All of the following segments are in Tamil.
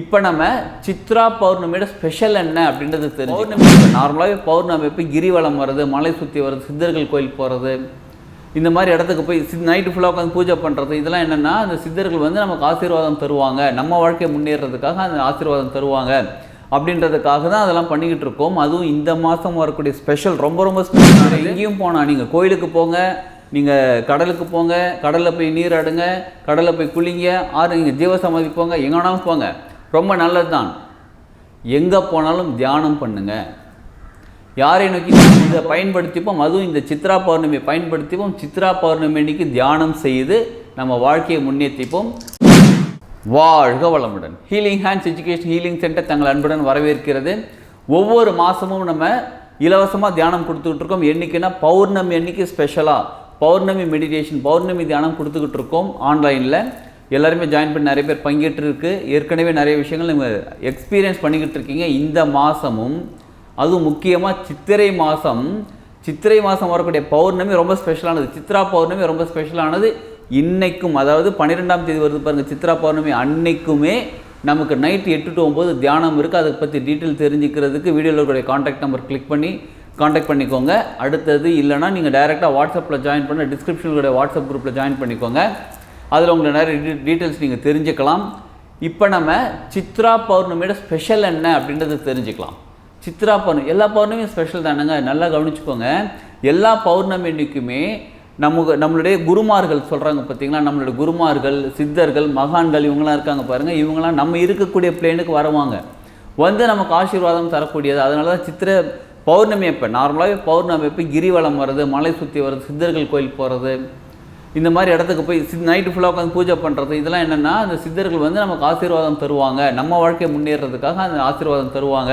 இப்போ நம்ம சித்ரா பௌர்ணமியோட ஸ்பெஷல் என்ன அப்படின்றது தெரியும் பௌர்ணமி. நார்மலாகவே பௌர்ணமி எப்போ கிரிவலம் வர்றது மலை சுற்றி வர்றது சித்தர்கள் கோயில் போகிறது இந்த மாதிரி இடத்துக்கு போய் நைட்டு ஃபுல்லாக உட்காந்து பூஜை பண்ணுறது இதெல்லாம் என்னென்னா அந்த சித்தர்கள் வந்து நமக்கு ஆசீர்வாதம் தருவாங்க. நம்ம வாழ்க்கையை முன்னேறதுக்காக அந்த ஆசீர்வாதம் தருவாங்க. அப்படின்றதுக்காக தான் அதெல்லாம் பண்ணிக்கிட்டு இருக்கோம். அதுவும் இந்த மாதம் வரக்கூடிய ஸ்பெஷல் ரொம்ப ரொம்ப ஸ்பெஷல் எங்கேயும் போனால் நீங்கள் கோயிலுக்கு போங்க நீங்கள் கடலுக்கு போங்க கடலில் போய் நீராடுங்க கடலில் போய் குளிங்க ஆறு நீங்கள் ஜீவசமாதி போங்க எங்கே வேணாலும் போங்க. ரொம்ப நல்லது தான் எங்கே போனாலும் தியானம் பண்ணுங்கள் யாரை நோக்கி இதை பயன்படுத்திப்போம்? அதுவும் இந்த சித்ரா பௌர்ணமியை பயன்படுத்திப்போம். சித்ரா பௌர்ணமி அன்னைக்கு தியானம் செய்து நம்ம வாழ்க்கையை முன்னேற்றிப்போம். வாழ்க வளமுடன். Healing hands education healing centre தங்கள் அன்புடன் வரவேற்கிறது. ஒவ்வொரு மாதமும் நம்ம இலவசமாக தியானம் கொடுத்துக்கிட்டு இருக்கோம். பௌர்ணமி அன்னைக்கு ஸ்பெஷலாக பௌர்ணமி மெடிடேஷன் பௌர்ணமி தியானம் கொடுத்துக்கிட்டு இருக்கோம் ஆன்லைனில் எல்லாருமே ஜாயின் பண்ணி நிறைய பேர் பங்கேற்று இருக்கு ஏற்கனவே நிறைய விஷயங்கள் நீங்கள் எக்ஸ்பீரியன்ஸ் பண்ணிக்கிட்டு இருக்கீங்க இந்த மாதமும் அதுவும் முக்கியமாக சித்திரை மாதம் சித்திரை மாதம் வரக்கூடிய பௌர்ணமி ரொம்ப ஸ்பெஷலானது சித்ரா பௌர்ணமி ரொம்ப ஸ்பெஷலானது இன்னைக்கும் அதாவது பன்னிரெண்டாம் தேதி வருது பாருங்கள் சித்ரா பௌர்ணமி அன்னைக்குமே நமக்கு நைட் எட்டு டு ஒம்பது தியானம் இருக்குது அதை பற்றி டீட்டெயில் தெரிஞ்சுக்கிறதுக்கு வீடியோவில் இருக்கக்கூடிய காண்டாக்ட் நம்பர் கிளிக் பண்ணி காண்டாக்ட் பண்ணிக்கோங்க. அடுத்தது இல்லைனா நீங்கள் டைரெக்டாக வாட்ஸ்அப்பில் ஜாயின் பண்ண டிஸ்கிரிப்ஷனுடைய வாட்ஸ்அப் குரூப்பில் ஜாயின் பண்ணிக்கோங்க. அதில் உங்களை நிறைய டீட்டெயில்ஸ் நீங்கள் தெரிஞ்சுக்கலாம். இப்போ நம்ம சித்ரா பௌர்ணமியோட ஸ்பெஷல் என்ன அப்படின்றத தெரிஞ்சுக்கலாம். சித்ரா பௌர்ணமி எல்லா பௌர்ணமியும் ஸ்பெஷல் தானுங்க? நல்லா கவனிச்சுக்கோங்க. எல்லா பௌர்ணமி அன்னைக்குமே நமக்கு நம்மளுடைய குருமார்கள் சொல்கிறாங்க பார்த்தீங்களா நம்மளுடைய குருமார்கள் சித்தர்கள் மகான்கள் இவங்களாம் இருக்காங்க பாருங்கள் இவங்களாம் நம்ம இருக்கக்கூடிய பிளேனுக்கு வருவாங்க. வந்து நமக்கு ஆசீர்வாதம் தரக்கூடியது. அதனால தான் சித்திரை பௌர்ணமி அப்போ நார்மலாகவே பௌர்ணமி அப்போ கிரிவலம் வர்றது மலை சுற்றி வர்றது சித்தர்கள் கோயில் போகிறது இந்த மாதிரி இடத்துக்கு போய் நைட்டு ஃபுல்லாக உட்காந்து பூஜை பண்ணுறது இதெல்லாம் என்னென்னா அந்த சித்தர்கள் வந்து நமக்கு ஆசீர்வாதம் தருவாங்க. நம்ம வாழ்க்கையை முன்னேறதுக்காக அந்த ஆசீர்வாதம் தருவாங்க.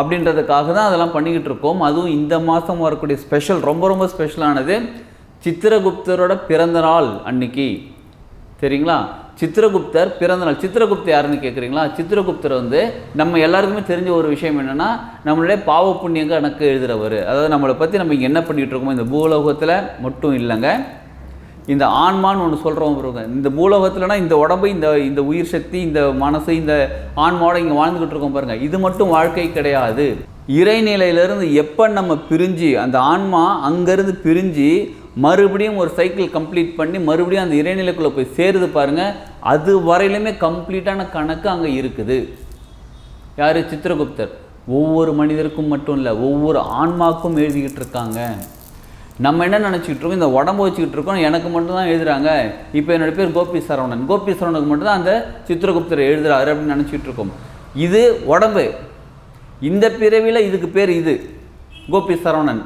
அப்படின்றதுக்காக தான் அதெல்லாம் பண்ணிக்கிட்டு இருக்கோம். அதுவும் இந்த மாதம் வரக்கூடிய ஸ்பெஷல் ரொம்ப ரொம்ப ஸ்பெஷலானது சித்திரகுப்தரோட பிறந்த நாள் அன்னைக்கு. சரிங்களா சித்திரகுப்தர் பிறந்த நாள். சித்திரகுப்தர் யாருன்னு கேட்குறீங்களா சித்திரகுப்தர் வந்து நம்ம எல்லாருக்குமே தெரிஞ்ச ஒரு விஷயம் என்னென்னா நம்மளுடைய பாவ புண்ணிய எனக்கு எழுதுகிறவர் அதாவது நம்மளை பற்றி நம்ம இங்கே என்ன பண்ணிகிட்டு இருக்கோமோ இந்த பூலோகத்தில் மட்டும் இல்லைங்க. இந்த ஆன்மான்னு ஒன்று சொல்கிறோம் பாருங்க இந்த மூலகத்தில்னா இந்த உடம்பு இந்த இந்த உயிர் சக்தி இந்த மனசு இந்த ஆன்மாவோட இங்கே வாழ்ந்துக்கிட்டு இருக்கோம் பாருங்கள் இது மட்டும் வாழ்க்கை கிடையாது. இறைநிலையிலேருந்து எப்போ நம்ம பிரிஞ்சு அந்த ஆன்மா அங்கேருந்து பிரிஞ்சு மறுபடியும் ஒரு சைக்கிள் கம்ப்ளீட் பண்ணி மறுபடியும் அந்த இறைநிலைக்குள்ளே போய் சேருது பாருங்கள் அது வரையிலுமே கம்ப்ளீட்டான கணக்கு அங்கே இருக்குது. யார்? சித்திரகுப்தர். ஒவ்வொரு மனிதருக்கும் மட்டும் இல்லை ஒவ்வொரு ஆன்மாக்கும் எழுதிக்கிட்டு இருக்காங்க. நம்ம என்ன நினச்சிக்கிட்டு இருக்கோம் இந்த உடம்பு வச்சுக்கிட்டு இருக்கோம் எனக்கு மட்டும்தான் எழுதுகிறாங்க எழுதுறாங்க. இப்போ என்னோடய பேர் கோபி சரவணன். கோபி சரவணனுக்கு மட்டும்தான் அந்த சித்திரகுப்தர் எழுதுறாரு அப்படின்னு நினச்சிட்டு இருக்கோம் இது உடம்பு. இந்த பிறவியில் இதுக்கு பேர் இது. கோபி சரவணன்.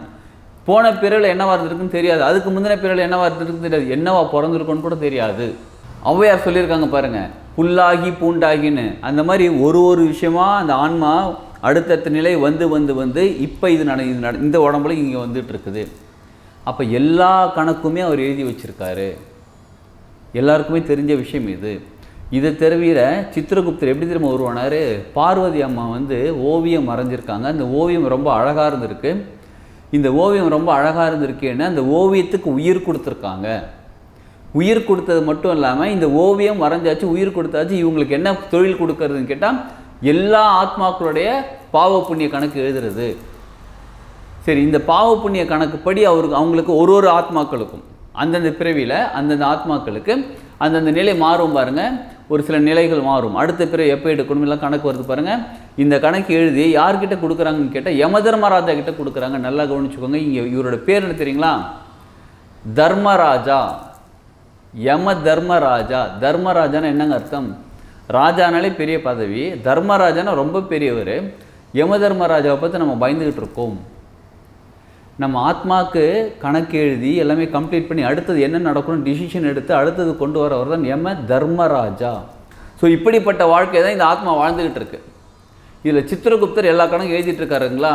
போன பிறவில் என்னவா இருந்திருக்குன்னு தெரியாது. அதுக்கு முந்தின பிறவில் என்னவா இருந்திருக்குன்னு தெரியாது. என்னவா பிறந்திருக்குன்னு கூட தெரியாது. ஔவையார் சொல்லியிருக்காங்க பாருங்கள் புல்லாகி பூண்டாகின்னு. அந்த மாதிரி ஒரு ஒரு விஷயமா அந்த ஆன்மா அடுத்தடுத்த நிலை வந்து வந்து வந்து இப்போ இது நட இது நட இந்த உடம்புல இங்கே வந்துட்டு இருக்குது. அப்போ எல்லா கணக்குமே அவர் எழுதி வச்சிருக்காரு. எல்லாருக்குமே தெரிஞ்ச விஷயம் இது. இதை தவிர சித்திரகுப்தர் எப்படி திரும்ப உருவானார்? பார்வதி அம்மா வந்து ஓவியம் வரைஞ்சிருக்காங்க. அந்த ஓவியம் ரொம்ப அழகாக இருந்திருக்கு. இந்த ஓவியம் ரொம்ப அழகாக இருந்திருக்குன்னு அந்த ஓவியத்துக்கு உயிர் கொடுத்துருக்காங்க. உயிர் கொடுத்தது மட்டும் இல்லாமல் இந்த ஓவியம் வரைஞ்சாச்சு உயிர் கொடுத்தாச்சு. இவங்களுக்கு என்ன தொழில் கொடுக்கறதுன்னு கேட்டால் எல்லா ஆத்மாக்களுடைய பாவ புண்ணிய கணக்கு எழுதுறது. சரி இந்த பாவ புண்ணிய கணக்குப்படி அவருக்கு அவங்களுக்கு ஒரு ஒரு ஆத்மாக்களுக்கும் அந்தந்த பிறவியில் அந்தந்த ஆத்மாக்களுக்கு அந்தந்த நிலை மாறும் பாருங்கள் ஒரு சில நிலைகள் மாறும். அடுத்த பிறகு எப்போ எடுக்கணும் எல்லாம் கணக்கு வருது பாருங்கள் இந்த கணக்கு எழுதி யார்கிட்ட கொடுக்குறாங்கன்னு கேட்டால் யமதர்மராஜா கிட்ட கொடுக்குறாங்க. நல்லா கவனிச்சுக்கோங்க. இங்கே இவரோட பேர் என்ன தெரியுங்களா? தர்மராஜா. யம தர்மராஜா தர்மராஜான்னு என்னங்க அர்த்தம்? ராஜானாலே பெரிய பதவி. தர்மராஜானா ரொம்ப பெரியவர். யம தர்மராஜாவை பற்றி நம்ம பயந்துக்கிட்டு இருக்கோம். நம்ம ஆத்மாக்கு கணக்கு எழுதி எல்லாமே கம்ப்ளீட் பண்ணி அடுத்தது என்ன நடக்கணும் டிசிஷன் எடுத்து அடுத்தது கொண்டு வரவர் தான் எம தர்மராஜா. ஸோ இப்படிப்பட்ட வாழ்க்கை தான் இந்த ஆத்மா வாழ்ந்துக்கிட்டு இருக்கு. இதில் சித்திரகுப்தர் எல்லா கணக்கும் எழுதிட்டு இருக்காருங்களா?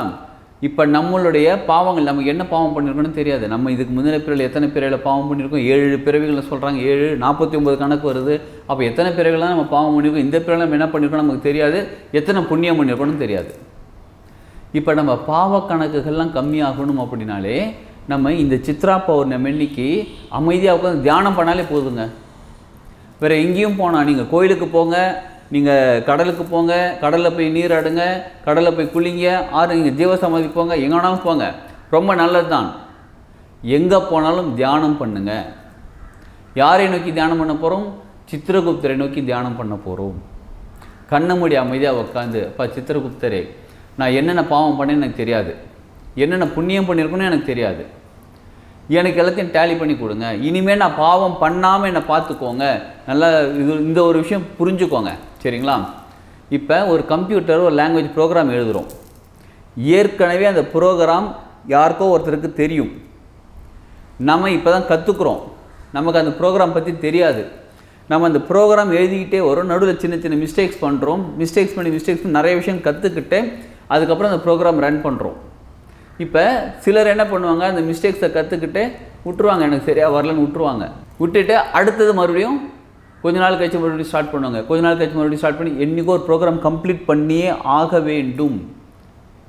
இப்போ நம்மளுடைய பாவங்கள் நமக்கு என்ன பாவம் பண்ணியிருக்கோன்னு தெரியாது. நம்ம இதுக்கு முந்தின பிறவில் எத்தனை பிறவியில் பாவம் பண்ணியிருக்கோம் ஏழு பிறவிகளை சொல்கிறாங்க ஏழு நாற்பத்தி ஒம்பது கணக்கு வருது. அப்போ எத்தனை பிறவிலாம் நம்ம பாவம் பண்ணியிருக்கோம் இந்த பிறவில நம்ம என்ன பண்ணியிருக்கோம் நமக்கு தெரியாது. எத்தனை புண்ணியம் பண்ணியிருக்கோன்னு தெரியாது. இப்போ நம்ம பாவ கணக்குகள்லாம் கம்மியாகணும் அப்படின்னாலே நம்ம இந்த சித்ரா பௌர்ணமி அன்னைக்கு அமைதியாக உட்காந்து தியானம் பண்ணாலே போதுங்க. வேறு எங்கேயும் போனால் நீங்கள் கோயிலுக்கு போங்க நீங்கள் கடலுக்கு போங்க கடலில் போய் நீராடுங்க கடலில் போய் குளிங்க ஆறு நீங்கள் ஜீவசமாதி போங்க எங்கே வேணாலும் போங்க. ரொம்ப நல்லது தான் எங்கே போனாலும் தியானம் பண்ணுங்க. யாரை நோக்கி தியானம் பண்ண போகிறோம் சித்திரகுப்தரை நோக்கி தியானம் பண்ண போகிறோம் கண்ணை மூடி அமைதியாக உட்காந்து அப்பா சித்திரகுப்தரே நான் என்னென்ன பாவம் பண்ணேன்னு எனக்கு தெரியாது. என்னென்ன புண்ணியம் பண்ணியிருக்கணும்னு எனக்கு தெரியாது. எனக்கு எல்லாத்தையும் டேலி பண்ணி கொடுங்க. இனிமேல் நான் பாவம் பண்ணாமல் என்னை பார்த்துக்கோங்க. நல்லா இது இந்த ஒரு விஷயம் புரிஞ்சுக்கோங்க. சரிங்களா? இப்போ ஒரு கம்ப்யூட்டர் ஒரு லாங்குவேஜ் ப்ரோக்ராம் எழுதுகிறோம் ஏற்கனவே அந்த ப்ரோக்ராம் யாருக்கோ ஒருத்தருக்கு தெரியும். நம்ம இப்போ தான் கற்றுக்குறோம் நமக்கு அந்த ப்ரோக்ராம் பற்றி தெரியாது. நம்ம அந்த ப்ரோக்ராம் எழுதிக்கிட்டே வரும். நடுவில் சின்ன சின்ன மிஸ்டேக்ஸ் பண்ணுறோம் மிஸ்டேக்ஸ் பண்ணி மிஸ்டேக்ஸ் பண்ணி நிறைய விஷயம் கற்றுக்கிட்டு அதுக்கப்புறம் அந்த ப்ரோக்ராம் ரன் பண்ணுறோம் இப்போ சிலர் என்ன பண்ணுவாங்க அந்த மிஸ்டேக்ஸை கற்றுக்கிட்டு விட்டுருவாங்க. எனக்கு சரியாக வரலன்னு விட்டுருவாங்க. விட்டுட்டு அடுத்தது மறுபடியும் கொஞ்ச நாள் கழிச்சு மறுபடியும் ஸ்டார்ட் பண்ணுவாங்க. கொஞ்ச நாள் கழிச்சு மறுபடியும் ஸ்டார்ட் பண்ணி என்றைக்கோ ஒரு ப்ரோக்ராம் கம்ப்ளீட் பண்ணியே ஆக வேண்டும்.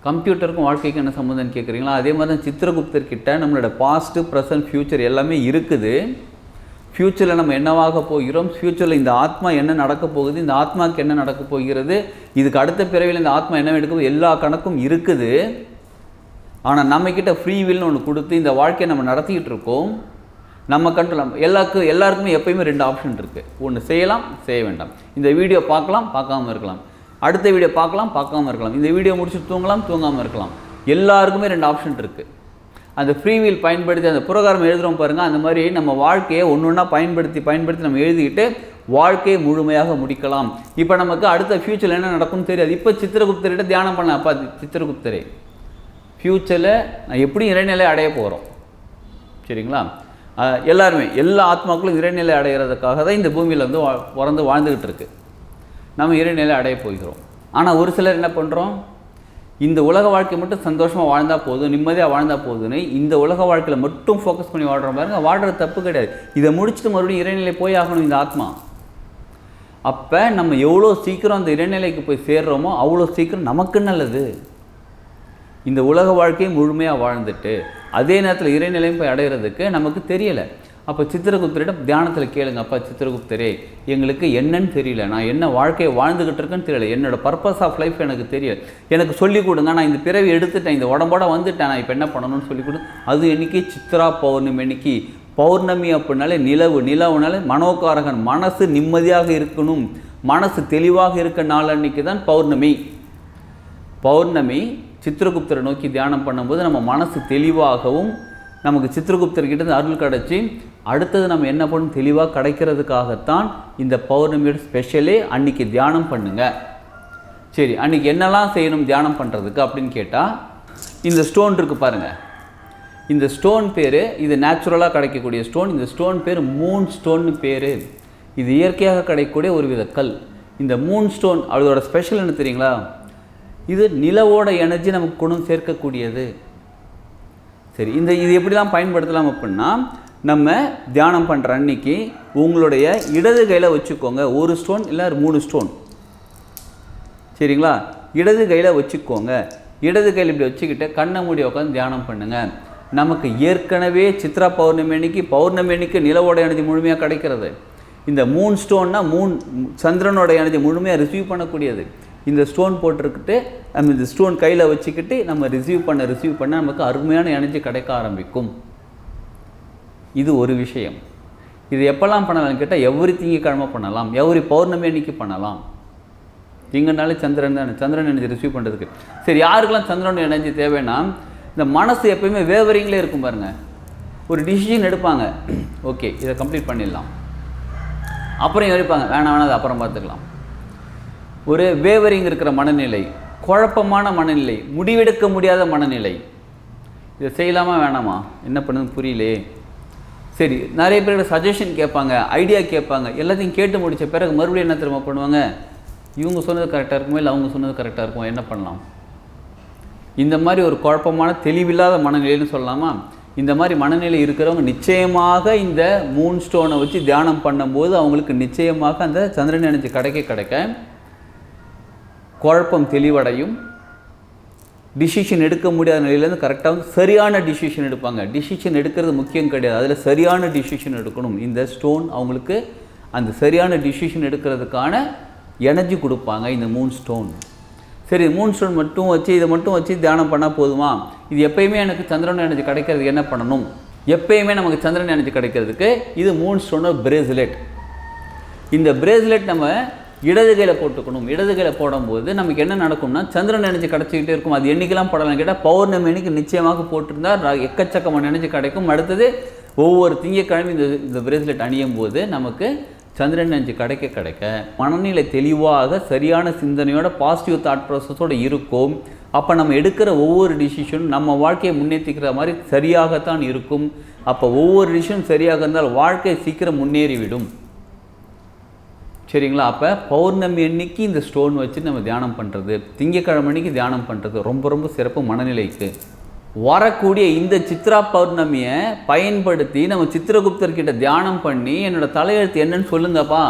கம்ப்யூட்டருக்கும் வாழ்க்கைக்கும் என்ன சம்மந்தம்னு கேட்குறீங்களா அதே மாதிரி தான் சித்திரகுப்தர்கிட்ட நம்மளோட பாஸ்ட்டு ப்ரெசன்ட் ஃப்யூச்சர் எல்லாமே இருக்குது. ஃப்யூச்சரில் நம்ம என்னவாக போகிறோம்? ஃப்யூச்சரில் இந்த ஆத்மா என்ன நடக்க போகுது? இந்த ஆத்மாவுக்கு என்ன நடக்க போகிறது? இதுக்கு அடுத்த பிறவியில் இந்த ஆத்மா என்ன எடுக்கும் எல்லா கணக்கும் இருக்குது. ஆனால் நம்மக்கிட்ட ஃப்ரீ வில்னு ஒன்று கொடுத்து இந்த வாழ்க்கையை நம்ம நடத்திக்கிட்டு இருக்கோம். நம்ம கண்ட்ரோல் எல்லாருக்கும் எல்லாருக்குமே எப்பயுமே ரெண்டு ஆப்ஷன் இருக்குது ஒன்று செய்யலாம் செய்ய வேண்டாம். இந்த வீடியோ பார்க்கலாம் பார்க்காம இருக்கலாம். அடுத்த வீடியோ பார்க்கலாம் பார்க்காம இருக்கலாம். இந்த வீடியோ முடிச்சு தூங்கலாம் தூங்காமல் இருக்கலாம். எல்லாருக்குமே ரெண்டு ஆப்ஷன் இருக்குது அந்த ஃப்ரீவில் பயன்படுத்தி அந்த புரோகிராம் எழுதுகிறோம் பாருங்கள் அந்த மாதிரி நம்ம வாழ்க்கையை ஒன்று ஒன்றா பயன்படுத்தி பயன்படுத்தி நம்ம எழுதிக்கிட்டு வாழ்க்கையை முழுமையாக முடிக்கலாம். இப்போ நமக்கு அடுத்த ஃப்யூச்சரில் என்ன நடக்கும்னு தெரியாது. இப்போ சித்திரகுப்தர்கிட்ட தியானம் பண்ணலாம். அப்பா சித்திரகுப்தரே ஃப்யூச்சரில் நான் எப்படியும் இறைநிலை அடைய போகிறோம் சரிங்களா? எல்லாருமே எல்லா ஆத்மாக்களும் இறைநிலை அடைகிறதுக்காக தான் இந்த பூமியில் வந்து வா பிறந்து வாழ்ந்துக்கிட்டு இருக்கு. நம்ம இறைநிலை அடைய போகிறோம். ஆனால் ஒரு சிலர் என்ன பண்ணுறோம் இந்த உலக வாழ்க்கை மட்டும் சந்தோஷமாக வாழ்ந்தால் போதும் நிம்மதியாக வாழ்ந்தால் போதும்னு இந்த உலக வாழ்க்கையில் மட்டும் ஃபோக்கஸ் பண்ணி வாழ்கிற பாருங்க. வாழ்கிறது தப்பு கிடையாது. இதை முடிச்சுட்டு மறுபடியும் இறைநிலை போய் ஆகணும் இந்த ஆத்மா. அப்போ நம்ம எவ்வளோ சீக்கிரம் அந்த இறைநிலைக்கு போய் சேர்றோமோ அவ்வளோ சீக்கிரம் நமக்கு நல்லது. இந்த உலக வாழ்க்கையை முழுமையாக வாழ்ந்துட்டு அதே நேரத்தில் இறைநிலையும் போய் அடைகிறதுக்கு நமக்கு தெரியலை. அப்போ சித்திரகுப்தரிடம் தியானத்தில் கேளுங்க அப்பா சித்திரகுப்தரே எங்களுக்கு என்னன்னு தெரியல. நான் என்ன வாழ்க்கையை வாழ்ந்துக்கிட்டு இருக்கேன்னு தெரியல. என்னோட பர்பஸ் ஆஃப் லைஃப் எனக்கு தெரியல. எனக்கு சொல்லிக் கொடுங்க. நான் இந்த பிறவி எடுத்துட்டேன். இந்த உடம்போட வந்துட்டேன். நான் இப்போ என்ன பண்ணணும்னு சொல்லிக் கொடுங்க அது என்னைக்கு? சித்ரா பௌர்ணமி இன்னைக்கு பௌர்ணமி அப்படின்னாலே நிலவு. நிலவுனாலே மனோகாரகன். மனசு நிம்மதியாக இருக்கணும். மனசு தெளிவாக இருக்க நாள் அன்னைக்கு தான் பௌர்ணமி. பௌர்ணமி சித்திரகுப்தரை நோக்கி தியானம் பண்ணும்போது நம்ம மனசு தெளிவாகவும் நமக்கு சித்திரகுப்தர்கிட்ட அருள் கிடச்சி அடுத்தது நம்ம என்ன பண்ணணும் தெளிவாக கிடைக்கிறதுக்காகத்தான் இந்த பௌர்ணமியோட ஸ்பெஷலே அன்னைக்கு தியானம் பண்ணுங்க. சரி அன்னைக்கு என்னெல்லாம் செய்யணும் தியானம் பண்ணுறதுக்கு அப்படின்னு கேட்டால் இந்த ஸ்டோன் இருக்கு பாருங்கள் இந்த ஸ்டோன் பேர் இது நேச்சுரலாக கிடைக்கக்கூடிய ஸ்டோன் இந்த ஸ்டோன் பேர் மூன் ஸ்டோன்னு பேர். இது இயற்கையாக கிடைக்கக்கூடிய ஒரு வித கல். இந்த மூன் ஸ்டோன் அதோட ஸ்பெஷல் என்ன தெரியுங்களா? இது நிலவோட எனர்ஜி நமக்கு குணம் சேர்க்கக்கூடியது. சரி இந்த இது எப்படிலாம் பயன்படுத்தலாம் அப்படின்னா நம்ம தியானம் பண்ணுற அன்னைக்கு உங்களுடைய இடது கையில் வச்சுக்கோங்க ஒரு ஸ்டோன் இல்லை மூணு ஸ்டோன் சரிங்களா? இடது கையில் வச்சுக்கோங்க. இடது கையில் இப்படி வச்சுக்கிட்டு கண்ணை மூடி உட்காந்து தியானம் பண்ணுங்கள் நமக்கு ஏற்கனவே சித்ரா பௌர்ணமி அன்னைக்கு பௌர்ணமி அன்னைக்கு நிலவோட எனர்ஜி முழுமையாக கிடைக்கிறது. இந்த மூன் ஸ்டோன்னா மூன் சந்திரனோட எனர்ஜி முழுமையாக ரிசீவ் பண்ணக்கூடியது. இந்த ஸ்டோன் போட்டிருக்கிட்டு நம்ம இந்த ஸ்டோன் கையில் வச்சுக்கிட்டு நம்ம ரிசீவ் பண்ண ரிசீவ் பண்ண நமக்கு அருமையான எனர்ஜி கிடைக்க ஆரம்பிக்கும். இது ஒரு விஷயம். இது எப்போல்லாம் பண்ணலாம்னு கேட்டால் எவ்ரி திங்கக்கிழமை பண்ணலாம். எவ்ரி பௌர்ணமி அன்னைக்கு பண்ணலாம். திங்கனாலே சந்திரன் தான். சந்திரன் எனர்ஜி ரிசீவ் பண்ணுறதுக்கு சரி யாருக்கெல்லாம் சந்திரன் எனர்ஜி தேவைன்னா இந்த மனசு எப்பயுமே வேவரிங்லேயே இருக்கும் பாருங்கள் ஒரு டிசிஷன் எடுப்பாங்க. ஓகே இதை கம்ப்ளீட் பண்ணிடலாம். அப்புறம் யோசிப்பாங்க வேணாம் வேணாம் அது அப்புறம் பார்த்துக்கலாம். ஒரு வேவரிங் இருக்கிற மனநிலை குழப்பமான மனநிலை முடிவெடுக்க முடியாத மனநிலை. இதை செய்யலாமா வேணாமா? என்ன பண்ணுது புரியலையே சரி நிறைய பேரோட சஜஷன் கேட்பாங்க ஐடியா கேட்பாங்க எல்லாத்தையும் கேட்டு முடித்த பிறகு மறுபடியும் என்ன திரும்ப பண்ணுவாங்க? இவங்க சொன்னது கரெக்டாக இருக்குமோ இல்லை அவங்க சொன்னது கரெக்டாக இருக்குமோ என்ன பண்ணலாம்? இந்த மாதிரி ஒரு குழப்பமான தெளிவில்லாத மனநிலைன்னு சொல்லலாமா? இந்த மாதிரி மனநிலை இருக்கிறவங்க நிச்சயமாக இந்த மூன் ஸ்டோனை வச்சு தியானம் பண்ணும்போது அவங்களுக்கு நிச்சயமாக அந்த சந்திரன் நினைச்சு கிடைக்க கிடைக்க குழப்பம் தெளிவடையும். டிசிஷன் எடுக்க முடியாத நிலையிலேருந்து கரெக்டாக வந்து சரியான டிசிஷன் எடுப்பாங்க. டிசிஷன் எடுக்கிறது முக்கியம் கிடையாது. அதில் சரியான டிசிஷன் எடுக்கணும். இந்த ஸ்டோன் அவங்களுக்கு அந்த சரியான டிசிஷன் எடுக்கிறதுக்கான எனர்ஜி கொடுப்பாங்க இந்த மூன் ஸ்டோன் சரி மூன் ஸ்டோன் மட்டும் வச்சு இதை மட்டும் வச்சு தியானம் பண்ணால் போதுமா? இது எப்பயுமே எனக்கு சந்திரன் எனர்ஜி கிடைக்கிறதுக்கு என்ன பண்ணணும்? எப்பயுமே நமக்கு சந்திரன் எனர்ஜி கிடைக்கிறதுக்கு இது மூன் ஸ்டோனோட பிரேஸ்லெட் இந்த பிரேஸ்லெட் நம்ம இடது கையில் போட்டுக்கணும். இடது கையில் போடும்போது நமக்கு என்ன நடக்கும்னா சந்திரன் நினைச்சு கிடச்சிக்கிட்டே இருக்கும். அது என்னைக்கெல்லாம் போடலாம் கேட்டால் பௌர்ணமி அன்னைக்கு நிச்சயமாக போட்டிருந்தா எக்கச்சக்கமாக நினைச்சு கிடைக்கும். அடுத்தது ஒவ்வொரு திங்கக்கிழமை இந்த இந்த பிரேஸ்லெட் அணியும் போது நமக்கு சந்திரன் எனர்ஜி கிடைக்க கிடைக்க மனநிலை தெளிவாக சரியான சிந்தனையோட பாசிட்டிவ் தாட் ப்ராசஸோடு இருக்கும். அப்போ நம்ம எடுக்கிற ஒவ்வொரு டிசிஷனும் நம்ம வாழ்க்கையை முன்னேற்றிக்கிற மாதிரி சரியாகத்தான் இருக்கும். அப்போ ஒவ்வொரு டிசிஷனும் சரியாக இருந்தால் வாழ்க்கை சீக்கிரம் முன்னேறிவிடும். சரிங்களா? அப்போ பௌர்ணமி அன்னைக்கு இந்த ஸ்டோன் வச்சு நம்ம தியானம் பண்ணுறது திங்கக்கிழமை அன்னைக்கு தியானம் பண்ணுறது ரொம்ப ரொம்ப சிறப்பு மனநிலைக்கு. வரக்கூடிய இந்த சித்ரா பௌர்ணமியை பயன்படுத்தி நம்ம சித்திரகுப்தர்கிட்ட தியானம் பண்ணி என்னோட தலையெழுத்து என்னன்னு சொல்லுங்கப்பா.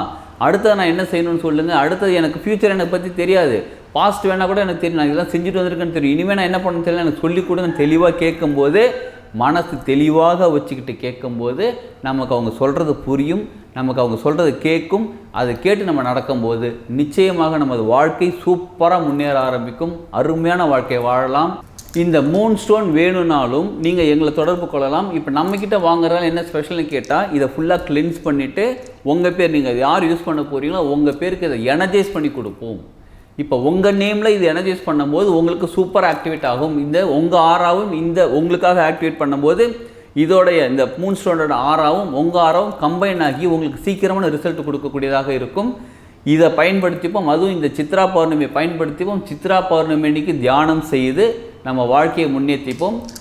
அடுத்தது நான் என்ன செய்யணும்னு சொல்லுங்கள் அடுத்தது எனக்கு ஃப்யூச்சர் எனக்கு பற்றி தெரியாது. பாஸ்ட் வேணால் கூட எனக்கு தெரியும். நான் இதெல்லாம் செஞ்சுட்டு வந்திருக்கேன்னு தெரியும். இனிமேல் நான் என்ன பண்ணணும் தெரியல. எனக்கு சொல்லி கொடுங்க தெளிவாக கேட்கும்போது மனசு தெளிவாக வச்சுக்கிட்டு கேட்கும்போது நமக்கு அவங்க சொல்கிறது புரியும். நமக்கு அவங்க சொல்கிறது கேட்கும் அதை கேட்டு நம்ம நடக்கும்போது நிச்சயமாக நமது வாழ்க்கை சூப்பராக முன்னேற ஆரம்பிக்கும். அருமையான வாழ்க்கையை வாழலாம். இந்த மூன் ஸ்டோன் வேணும்னாலும் நீங்கள் எங்களை தொடர்பு கொள்ளலாம். இப்போ நம்மக்கிட்ட வாங்குறதால என்ன ஸ்பெஷல்னு கேட்டால் இதை ஃபுல்லாக கிளென்ஸ் பண்ணிவிட்டு உங்கள் பேர் நீங்கள் யார் யூஸ் பண்ண போகிறீங்களோ உங்கள் பேருக்கு இதை எனர்ஜைஸ் பண்ணி கொடுப்போம். இப்போ உங்கள் நேமில் இது எனர்ஜைஸ் பண்ணும்போது உங்களுக்கு சூப்பர் ஆக்டிவேட் ஆகும். இந்த உங்கள் ஆறாவும் இந்த உங்களுக்காக ஆக்டிவேட் பண்ணும்போது இதோடைய இந்த மூன் ஸ்டோனோட ஆறாவும் உங்கள் ஆறாவும் கம்பைன் ஆகி உங்களுக்கு சீக்கிரமான ரிசல்ட் கொடுக்கக்கூடியதாக இருக்கும். இதை பயன்படுத்திப்போம். அதுவும் இந்த சித்ரா பௌர்ணமியை பயன்படுத்திப்போம். சித்ரா பௌர்ணமி அன்னைக்கு தியானம் செய்து நம்ம வாழ்க்கையை முன்னேற்றிப்போம்.